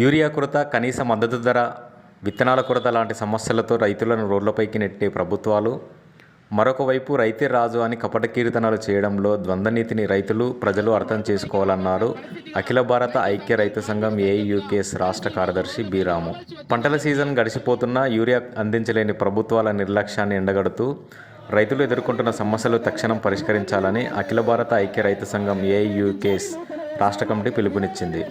Urea కొరత కనీస మద్దతు ధర విత్తనాల కొరత లాంటి సమస్యలతో రైతులను రోడ్లపైకి నెట్టే ప్రభుత్వాలు. మరొకవైపు రైతే రాజు అని కపట కీర్తనలు చేయడంలో ద్వంద్వనీతిని రైతులు ప్రజలు అర్థం చేసుకోవాలన్నారు. అఖిల భారత ఐక్య రైతు సంఘం ఏయుకేఎస్ రాష్ట్ర కార్యదర్శి బి రాము. పంటల సీజన్ గడిచిపోతున్నా యూరియా అందించలేని ప్రభుత్వాల నిర్లక్ష్యాన్ని ఎండగడుతూ రైతులు ఎదుర్కొంటున్న సమస్యలు తక్షణం పరిష్కరించాలని అఖిల భారత ఐక్య రైతు సంఘం ఏయుకేఎస్ రాష్ట్ర కమిటీ పిలుపునిచ్చింది.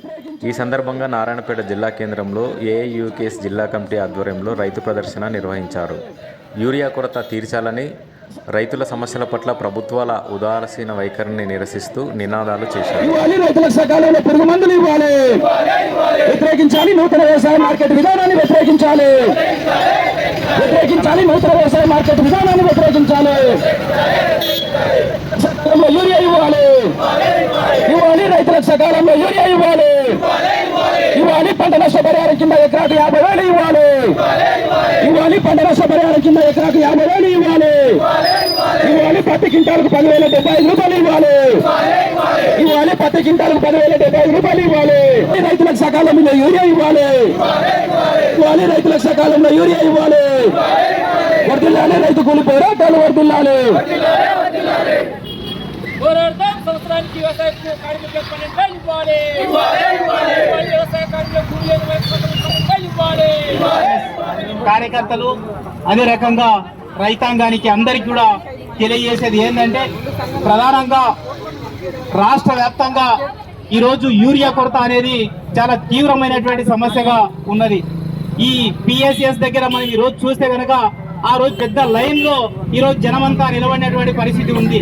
ఈ సందర్భంగా నారాయణపేట జిల్లా కేంద్రంలో ఏఐయుకేఎస్ జిల్లా కమిటీ ఆధ్వర్యంలో రైతు ప్రదర్శన నిర్వహించారు. యూరియా కొరత తీర్చాలని రైతుల సమస్యల పట్ల ప్రభుత్వాల ఉదాసీన వైఖరిని నిరసిస్తూ నినాదాలు చేశారు. రైతులకు సకాలంలో పురుగు మందులు ఇవ్వాలి. వ్యతిరేకించాలి నూతన వ్యవసాయ మార్కెట్ విధానాన్ని వ్యతిరేకించాలి. వ్యతిరేకించాలి నూతన వ్యవసాయ మార్కెట్ విధానాన్ని వ్యతిరేకించాలి. సకాలంలో యూరియా ఇవ్వాలి. ఇవ్వాలి రైతులకు సకాలంలో యూరియా ఇవ్వాలి. ఇవ్వాలి పంట నష్టపరిహారం కింద ఎకరాకు యాభై వేలు ఇవ్వాలి. ఇవ్వాలి పంట నష్టపరిహారం కింద ఎకరాకు యాభై వేలు ఇవ్వాలి. ఇవ్వాలి పత్తి కింటాలకు పదివేల డెబ్బై ఐదు రూపాయలు ఇవ్వాలి. ఇవ్వాలి పత్తి కింటాలకు పదివేల డెబ్బై ఐదు రూపాయలు ఇవ్వాలి. రైతులకు సకాలంలో యూరియా ఇవ్వాలి. ఇవ్వాలి రైతులకు సకాలంలో యూరియా ఇవ్వాలి. వర్దిల్లాలి రైతు కూలి పోరాటాలు వర్దిల్లాలి పోరాడతాం సంవత్సరానికి వ్యవసాయ కార్మికులకు పన్నెండు వేలు ఇవ్వాలి. వ్యవసాయ కార్మికులకు వేలు ఇవ్వాలి. కార్యకర్తలు అదే రకంగా రైతాంగానికి అందరికి కూడా తెలియజేసేది ఏంటంటే ప్రధానంగా రాష్ట్ర వ్యాప్తంగా ఈరోజు యూరియా కొరత అనేది చాలా తీవ్రమైనటువంటి సమస్యగా ఉన్నది. ఈ పిఎస్ఎస్ దగ్గర మనం ఈ రోజు చూస్తే కనుక ఆ రోజు పెద్ద లైన్లో ఈరోజు ఈ రోజు జనమంతా నిలబడినటువంటి పరిస్థితి ఉంది.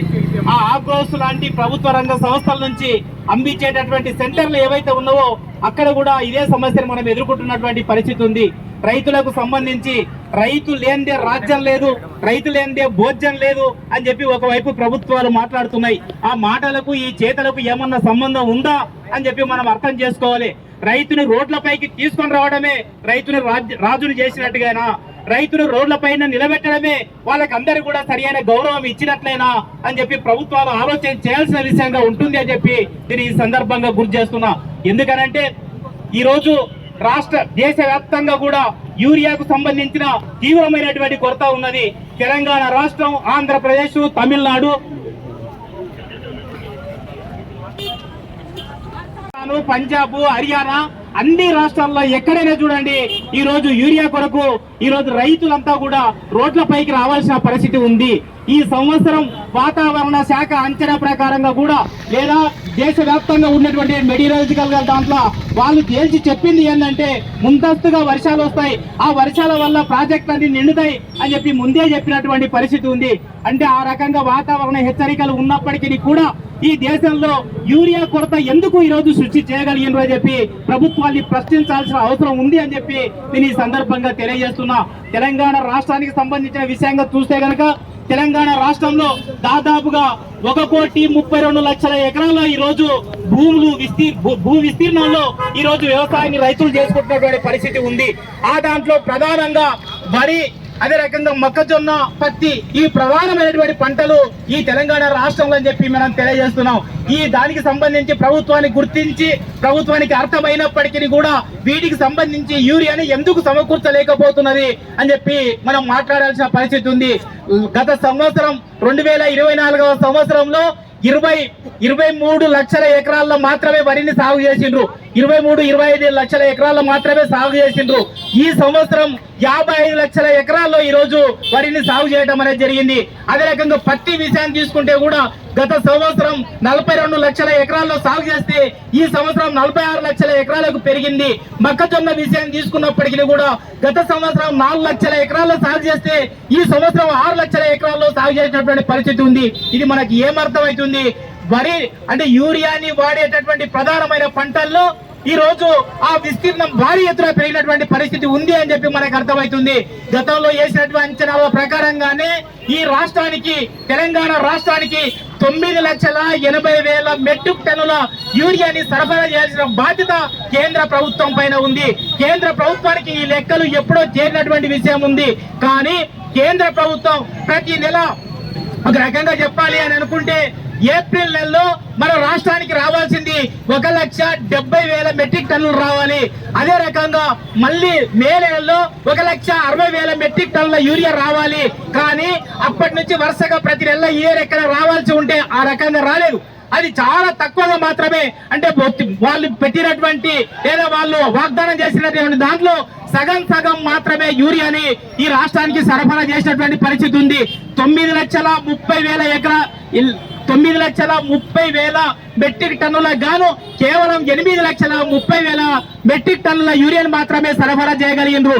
ఆ ఆగ్రోస్ లాంటి ప్రభుత్వ రంగ సంస్థల నుంచి అందించేటటువంటి సెంటర్లు ఏవైతే ఉన్నావో అక్కడ కూడా ఇదే సమస్యను మనం ఎదుర్కొంటున్నటువంటి పరిస్థితి ఉంది. రైతులకు సంబంధించి రైతు లేనిదే రాజ్యం లేదు రైతు లేనిదే భోజ్యం లేదు అని చెప్పి ఒకవైపు ప్రభుత్వాలు మాట్లాడుతున్నాయి. ఆ మాటలకు ఈ చేతలకు ఏమన్నా సంబంధం ఉందా అని చెప్పి మనం అర్థం చేసుకోవాలి. రైతుని రోడ్లపైకి తీసుకొని రావడమే రైతుని రాజ్- రాజుని చేసినట్టుగానా? రైతులు రోడ్లపైన నిలబెట్టడమే వాళ్ళకందరూ కూడా సరియైన గౌరవం ఇచ్చినట్లేనా అని చెప్పి ప్రభుత్వాలు ఆలోచన చేయాల్సిన విషయంగా ఉంటుంది అని చెప్పి నేను ఈ సందర్భంగా గుర్తు చేస్తున్నా. ఎందుకనంటే ఈ రోజు రాష్ట్ర దేశవ్యాప్తంగా కూడా యూరియాకు సంబంధించిన తీవ్రమైనటువంటి కొరత ఉన్నది. తెలంగాణ రాష్ట్రం ఆంధ్రప్రదేశ్ తమిళనాడు. పంజాబ్ హర్యానా అన్ని రాష్ట్రాల్లో ఎక్కడైనా చూడండి ఈ రోజు యూరియా కొరకు ఈ రోజు రైతులంతా కూడా రోడ్లపైకి రావాల్సిన పరిస్థితి ఉంది. ఈ సంవత్సరం వాతావరణ శాఖ అంచనా ప్రకారంగా కూడా లేదా దేశవ్యాప్తంగా ఉన్నటువంటి మెటీరియలాజికల్గా దాంట్లో వాళ్ళు తేల్చి చెప్పింది ఏంటంటే ముందస్తుగా వర్షాలు వస్తాయి. ఆ వర్షాల వల్ల ప్రాజెక్ట్ అన్ని నిండుతాయి అని చెప్పి ముందే చెప్పినటువంటి పరిస్థితి ఉంది. అంటే ఆ రకంగా వాతావరణ హెచ్చరికలు ఉన్నప్పటికీ కూడా ఈ దేశంలో యూరియా కొరత ఎందుకు ఈ రోజు సృష్టి చేయగలిగినారు అని చెప్పి ప్రభుత్వాన్ని ప్రశ్నించాల్సిన అవసరం ఉంది అని చెప్పి నేను ఈ సందర్భంగా తెలియజేస్తున్నా. తెలంగాణ రాష్ట్రానికి సంబంధించిన విషయంగా చూస్తే గనక తెలంగాణ రాష్ట్రంలో దాదాపుగా ఒక కోటి ముప్పై రెండు లక్షల ఎకరాల ఈ రోజు భూములు విస్తీ భూ- భూ విస్తీర్ణంలో ఈ రోజు వ్యవసాయాన్ని రైతులు చేసుకుంటున్నటువంటి పరిస్థితి ఉంది. ఆ దాంట్లో ప్రధానంగా వరి అదే రకంగా మొక్కజొన్న పత్తి ఈ ప్రధానమైనటువంటి పంటలు ఈ తెలంగాణ రాష్ట్రంలో అని చెప్పి మనం తెలియజేస్తున్నాం. ఈ దానికి సంబంధించి ప్రభుత్వానికి గుర్తించి ప్రభుత్వానికి అర్థమైనప్పటికీ కూడా వీటికి సంబంధించి యూరియాని ఎందుకు సమకూర్చలేకపోతున్నది అని చెప్పి మనం మాట్లాడాల్సిన పరిస్థితి ఉంది. గత సంవత్సరం రెండు వేల ఇరవై నాలుగవ సంవత్సరంలో ఇరవై ఇరవై మూడు లక్షల ఎకరాల్లో మాత్రమే వరిని సాగు చేసిండ్రు. ఇరవై మూడు ఇరవై ఐదు లక్షల ఎకరాల్లో మాత్రమే సాగు చేసిండ్రు. ఈ సంవత్సరం యాభై ఐదు లక్షల ఎకరాల్లో ఈ రోజు వరిని సాగు చేయడం అనేది జరిగింది. అదే రకంగా పత్తి విషయాన్ని తీసుకుంటే కూడా గత సంవత్సరం నలభై రెండు లక్షల ఎకరాల్లో సాగు చేస్తే ఈ సంవత్సరం నలభై ఆరు లక్షల ఎకరాలకు పెరిగింది. మొక్కజొన్న విషయం తీసుకున్నప్పటికీ కూడా గత సంవత్సరం నాలుగు లక్షల ఎకరాల్లో సాగు చేస్తే ఈ సంవత్సరం ఆరు లక్షల ఎకరాల్లో సాగు చేసినటువంటి పరిస్థితి ఉంది. ఇది మనకి ఏమర్థమవుతుంది? వరి అంటే యూరియాని వాడేటటువంటి ప్రధానమైన పంటల్లో ఈ రోజు ఆ విస్తీర్ణం భారీ ఎత్తున పెరిగినటువంటి పరిస్థితి ఉంది అని చెప్పి మనకు అర్థమవుతుంది. గతంలో వేసినటువంటి అంచనాల ప్రకారంగానే ఈ రాష్ట్రానికి తెలంగాణ రాష్ట్రానికి తొమ్మిది లక్షల ఎనభై వేల మెట్రిక్ టన్నుల యూరియాని సరఫరా చేయాల్సిన బాధ్యత కేంద్ర ప్రభుత్వం పైన ఉంది. కేంద్ర ప్రభుత్వానికి ఈ లెక్కలు ఎప్పుడో చేరినటువంటి విషయం ఉంది. కానీ కేంద్ర ప్రభుత్వం ప్రతి నెల ఒక రకంగా చెప్పాలి అని అనుకుంటే ఏప్రిల్ నెలలో మన రాష్ట్రానికి రావాల్సింది ఒక లక్ష డెబ్బై వేల మెట్రిక్ టన్నులు రావాలి. అదే రకంగా మళ్ళీ మే నెలలో ఒక లక్ష అరవై వేల మెట్రిక్ టన్నుల యూరియా రావాలి. కానీ అప్పటి నుంచి వరుసగా ప్రతి నెల ఏ ఎక్కడ రావాల్సి ఉంటే ఆ రకంగా రాలేదు. అది చాలా తక్కువగా మాత్రమే అంటే వాళ్ళు పెట్టినటువంటి లేదా వాళ్ళు వాగ్దానం చేసినటువంటి దాంట్లో సగం సగం మాత్రమే యూరియాని ఈ రాష్ట్రానికి సరఫరా చేసినటువంటి పరిస్థితి ఉంది. తొమ్మిది లక్షల ముప్పై వేల ఎకరా తొమ్మిది లక్షల ముప్పై వేల మెట్రిక్ టన్నుల గాను కేవలం ఎనిమిది లక్షల ముప్పై వేల మెట్రిక్ టన్నుల యూరియాని మాత్రమే సరఫరా చేయగలిగినారు.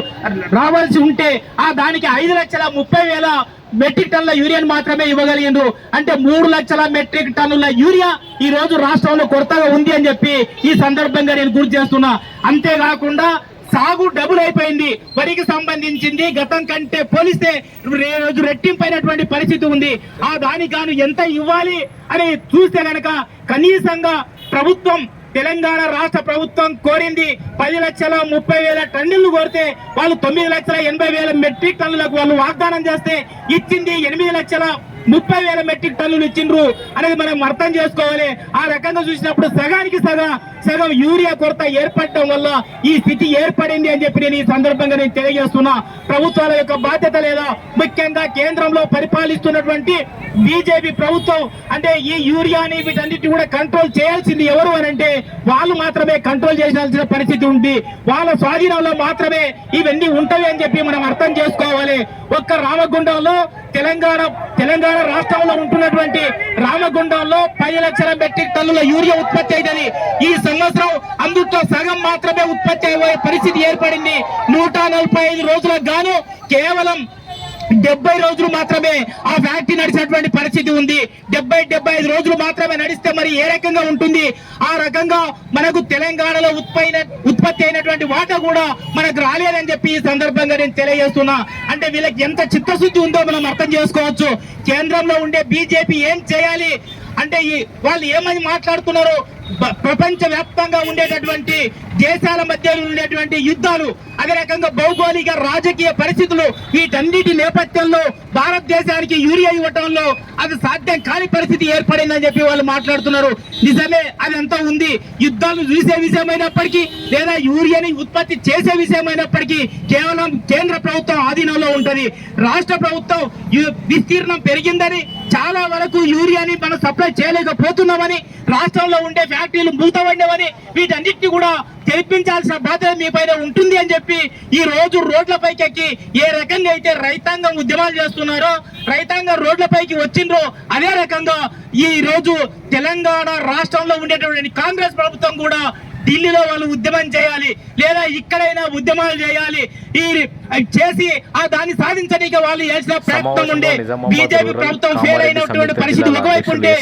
రావాల్సి ఉంటే ఆ దానికి ఐదు లక్షల ముప్పై వేల మెట్రిక్ టన్నుల యూరియన్ మాత్రమే ఇవ్వగలిగిండ్రు. అంటే మూడు లక్షల మెట్రిక్ టన్నుల యూరియా ఈ రోజు రాష్ట్రంలో కొరతగా ఉంది అని చెప్పి ఈ సందర్భంగా నేను గుర్తు చేస్తున్నా. అంతేకాకుండా సాగు డబుల్ అయిపోయింది. వరికి సంబంధించింది గతం కంటే పోలిస్తే రే- రోజు రెట్టింపైనటువంటి పరిస్థితి ఉంది. ఆ దానికాను ఎంత ఇవ్వాలి అని చూస్తే కనుక కనీసంగా ప్రభుత్వం తెలంగాణ రాష్ట్ర ప్రభుత్వం కోరింది పది లక్షల ముప్పై వేల టన్నులు కోరితే వాళ్ళు తొమ్మిది లక్షల ఎనభై వేల మెట్రిక్ టన్నులకు వాళ్ళు వాగ్దానం చేస్తే ఇచ్చింది ఎనిమిది లక్షల ముప్పై వేల మెట్రిక్ టన్నులు ఇచ్చిండ్రు అనేది మనం అర్థం చేసుకోవాలి. ఆ రకంగా చూసినప్పుడు సగానికి సగం సగం యూరియా కొరత ఏర్పడటం వల్ల ఈ స్థితి ఏర్పడింది అని చెప్పి నేను ఈ సందర్భంగా నేను తెలియజేస్తున్నా. ప్రభుత్వాల యొక్క బాధ్యత లేదా ముఖ్యంగా కేంద్రంలో పరిపాలిస్తున్నటువంటి బీజేపీ ప్రభుత్వం అంటే ఈ యూరియాని వీటన్నిటి కూడా కంట్రోల్ చేయాల్సింది ఎవరు అని అంటే వాళ్ళు మాత్రమే కంట్రోల్ చేయాల్సిన పరిస్థితి ఉంది. వాళ్ళ స్వాధీనంలో మాత్రమే ఇవన్నీ ఉంటవి అని చెప్పి మనం అర్థం చేసుకోవాలి. ఒక్క రామగుండంలో తెలంగాణ తెలంగాణ రాష్ట్రంలో ఉంటున్నటువంటి రామగుండంలో పది లక్షల మెట్రిక్ టన్నుల యూరియా ఉత్పత్తి అయిందని ఈ సంవత్సరం అందుట్లో సగం మాత్రమే ఉత్పత్తి అయ్యే పరిస్థితి ఏర్పడింది. నూట నలభై ఐదు రోజులకు గాను కేవలం డెబ్బై రోజులు మాత్రమే ఆ ఫ్యాక్టరీ నడిచినటువంటి పరిస్థితి ఉంది. డెబ్బై డెబ్బై ఐదు రోజులు మాత్రమే నడిస్తే మరి ఏ రకంగా ఉంటుంది? ఆ రకంగా మనకు తెలంగాణలో ఉత్పైన ఉత్పత్తి అయినటువంటి వాటా కూడా మనకు రాలేదని చెప్పి ఈ సందర్భంగా నేను తెలియజేస్తున్నా. అంటే వీళ్ళకి ఎంత చిత్తశుద్ధి ఉందో మనం అర్థం చేసుకోవచ్చు. కేంద్రంలో ఉండే బీజేపీ ఏం చేయాలి? అంటే ఈ వాళ్ళు ఏమని మాట్లాడుతున్నారు ప్రపంచ వ్యాప్తంగా ఉండేటటువంటి దేశాల మధ్య ఉండేటువంటి యుద్ధాలు అదే రకంగా భౌగోళిక రాజకీయ పరిస్థితులు వీటన్నిటి నేపథ్యంలో భారతదేశానికి యూరియా ఇవ్వటంలో అది సాధ్యం కాని పరిస్థితి ఏర్పడిందని చెప్పి వాళ్ళు మాట్లాడుతున్నారు. నిజమే అది ఎంత ఉంది. యుద్ధాలు చూసే విషయమైనప్పటికీ లేదా యూరియాని ఉత్పత్తి చేసే విషయమైనప్పటికీ కేవలం కేంద్ర ప్రభుత్వం ఆధీనంలో ఉంటుంది. రాష్ట్ర ప్రభుత్వం విస్తీర్ణం పెరిగిందని చాలా వరకు యూరియాని మనం సప్లై చేయలేకపోతున్నామని రాష్ట్రంలో ఉండే ఫ్యాక్టరీలు మూతపడినవని వీటన్నిటిని కూడా తెరిపించాల్సిన బాధ్యత మీ పైన ఉంటుంది అని చెప్పి ఈ రోజు రోడ్లపైకి ఎక్కి ఏ రకంగా అయితే రైతాంగం ఉద్యమాలు చేస్తున్నారో రైతాంగం రోడ్లపైకి వచ్చిండ్రో అదే రకంగా ఈ రోజు తెలంగాణ రాష్ట్రంలో ఉండేటువంటి కాంగ్రెస్ ప్రభుత్వం కూడా ఢిల్లీలో వాళ్ళు ఉద్యమం చేయాలి లేదా ఇక్కడైనా ఉద్యమాలు చేయాలి ఈ చేసి ఆ దాన్ని సాధించడానికి వాళ్ళు చేసిన ప్రయత్నం ఉండే బీజేపీ ప్రభుత్వం ఫెయిల్ అయినటువంటి పరిస్థితి ఒకవైపు ఉంటే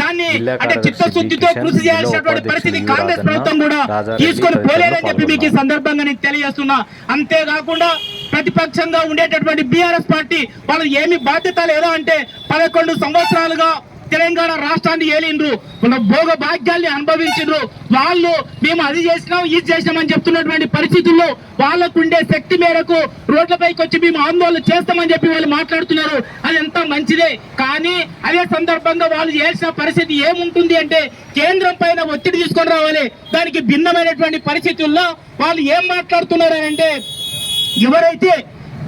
దాన్ని అంటే చిత్తశుద్ధితో కృషి చేయాల్సినటువంటి పరిస్థితి కాంగ్రెస్ ప్రభుత్వం కూడా తీసుకొని పోలేదని చెప్పి మీకు ఈ. సందర్భంగా నేను తెలియజేస్తున్నా అంతేకాకుండా ప్రతిపక్షంగా ఉండేటటువంటి బీఆర్ఎస్ పార్టీ వాళ్ళు ఏమి బాధ్యత లేదా అంటే పదకొండు సంవత్సరాలుగా తెలంగాణ రాష్ట్రాన్ని ఏలిండ్రు. మన భోగ భాగ్యాల్ని అనుభవించిండ్రు. వాళ్ళు మేము అది చేసినాం ఇది చేసినాం అని చెప్తున్నటువంటి పరిస్థితుల్లో వాళ్ళకు ఉండే శక్తి మేరకు రోడ్లపైకి వచ్చి మేము ఆందోళన చేస్తామని చెప్పి వాళ్ళు మాట్లాడుతున్నారు. అది ఎంత మంచిదే. కానీ అదే సందర్భంగా వాళ్ళు చేసిన పరిస్థితి ఏముంటుంది అంటే కేంద్రం పైన ఒత్తిడి తీసుకొని రావాలి. దానికి భిన్నమైనటువంటి పరిస్థితుల్లో వాళ్ళు ఏం మాట్లాడుతున్నారు అంటే ఎవరైతే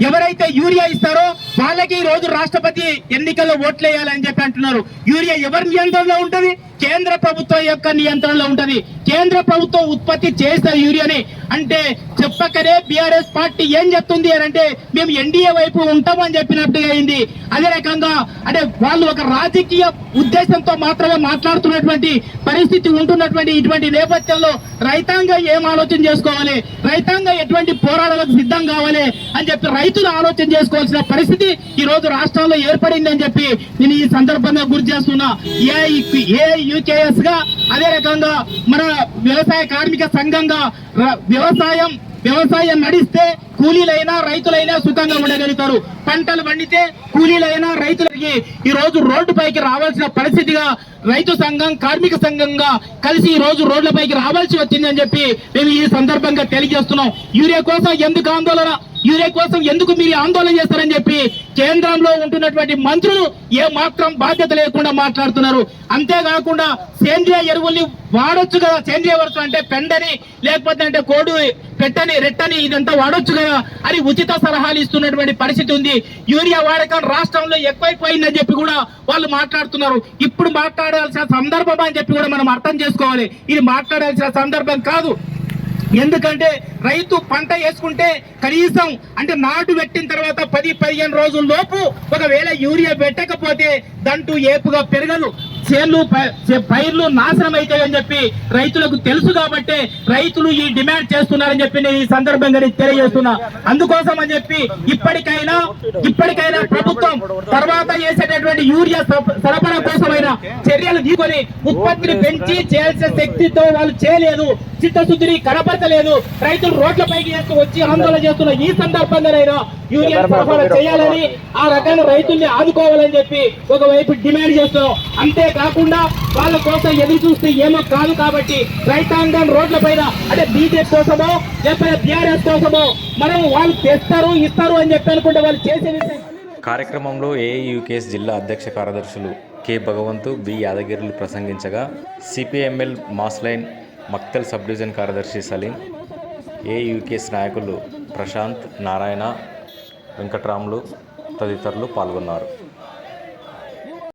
ఎవరైతే యూరియా ఇస్తారో వాళ్ళకి ఈ రోజు రాష్ట్రపతి ఎన్నికల్లో ఓట్లు వేయాలని చెప్పి అంటున్నారు. యూరియా ఎవరి నియంత్రణలో ఉంటది? కేంద్ర ప్రభుత్వం యొక్క నియంత్రణలో ఉంటది. కేంద్ర ప్రభుత్వం ఉత్పత్తి చేసిన యూరియాని. అంటే చెప్పకనే బీఆర్ఎస్ పార్టీ ఏం చెప్తుంది అని అంటే మేము ఎన్డీఏ వైపు ఉంటామని చెప్పినట్టుగా అయింది. అదే రకంగా అంటే వాళ్ళు ఒక రాజకీయ ఉద్దేశంతో మాత్రమే మాట్లాడుతున్నటువంటి పరిస్థితి ఉంటున్నటువంటి ఇటువంటి నేపథ్యంలో రైతాంగం ఏం ఆలోచన చేసుకోవాలి? రైతాంగం ఎటువంటి పోరాటాలకు సిద్ధం కావాలి? అని చెప్పి రైతులు ఆలోచన చేసుకోవాల్సిన పరిస్థితి ఈ రోజు రాష్ట్రంలో ఏర్పడింది అని చెప్పి నేను ఈ సందర్భంగా గుర్తు చేస్తున్నా. ఏ ఏ యూకేఎస్గా అదే రకంగా మన వ్యవసాయ కార్మిక సంఘంగా వ్యవసాయం వ్యవసాయం నడిస్తే కూలీలైనా రైతులైనా సుఖంగా ఉండగలుగుతారు. పంటలు పండితే కూలీలైనా రైతులకి ఈ రోజు రోడ్డుపైకి రావాల్సిన పరిస్థితిగా రైతు సంఘం కార్మిక సంఘంగా కలిసి ఈ రోజు రోడ్లపైకి రావాల్సి వచ్చిందని చెప్పి మేము ఈ సందర్భంగా తెలియజేస్తున్నాం. యూరియా కోసం ఎందుకు ఆందోళన? యూరియా కోసం ఎందుకు మీరు ఆందోళన చేస్తారని చెప్పి కేంద్రంలో ఉంటున్నటువంటి మంత్రులు ఏ మాత్రం బాధ్యత లేకుండా మాట్లాడుతున్నారు. అంతేకాకుండా సేంద్రియ ఎరువుల్ని వాడొచ్చు కదా సేంద్రియ వరుస అంటే పెండని లేకపోతే అంటే కోడు పెట్టని రెట్టని ఇదంతా వాడొచ్చు కదా అని ఉచిత సలహాలు ఇస్తున్నటువంటి పరిస్థితి ఉంది. యూరియా వాడకం రాష్ట్రంలో ఎక్కువైపోయిందని చెప్పి కూడా వాళ్ళు మాట్లాడుతున్నారు. ఇప్పుడు మాట్లాడాల్సిన సందర్భం అని చెప్పి కూడా మనం అర్థం చేసుకోవాలి. ఇది మాట్లాడాల్సిన సందర్భం కాదు. ఎందుకంటే రైతు పంట వేసుకుంటే కనీసం అంటే నాటు పెట్టిన తర్వాత పది పదిహేను రోజుల లోపు ఒకవేళ యూరియా పెట్టకపోతే దంటూ ఏపుగా పెరగదు. చేన్లు ప- చే- పైర్లు నాశనం అవుతాయని చెప్పి రైతులకు తెలుసు కాబట్టే రైతులు ఈ డిమాండ్ చేస్తున్నారని చెప్పి నేను ఈ సందర్భంగా నేను తెలియజేస్తున్నా. అందుకోసం అని చెప్పి ఇప్పటికైనా ఇప్పటికైనా ప్రభుత్వం తర్వాత చేసేటటువంటి యూరియా సరఫ- సరఫరా కోసమైనా చర్యలు తీసుకొని ఉత్పత్తిని పెంచి చేయాల్సిన శక్తితో వాళ్ళు చేయలేదు చిత్తశుద్ధిని కనపరచలేదు రైతులు రోడ్లపైకి చేస్తూ వచ్చి ఆందోళన చేస్తున్న ఈ సందర్భంగానైనా యూరియా సరఫరా చేయాలని ఆ రకంగా రైతుల్ని ఆదుకోవాలని చెప్పి ఒకవైపు డిమాండ్ చేస్తున్నాం. కాకుండా వాళ్ళ కోసం ఎదురు చూస్తే ఏమో కాదు కాబట్టి రైతాంగం రోడ్ల పైన అంటే బీజేపీ కోసమో లేకపోతే బీఆర్ఎస్ కోసమో మనం వాళ్ళు తెస్తారు ఇస్తారు అని చెప్పి అనుకుంటే వాళ్ళు చేసే విషయం. కార్యక్రమంలో ఏఐయుకేఎస్ జిల్లా అధ్యక్ష కార్యదర్శులు కె భగవంతు బి యాదగిరిలు ప్రసంగించగా CPIML mass line Makthal sub division కార్యదర్శి సలీం ఏయుకేఎస్ నాయకులు ప్రశాంత్ నారాయణ వెంకట్రాములు తదితరులు పాల్గొన్నారు.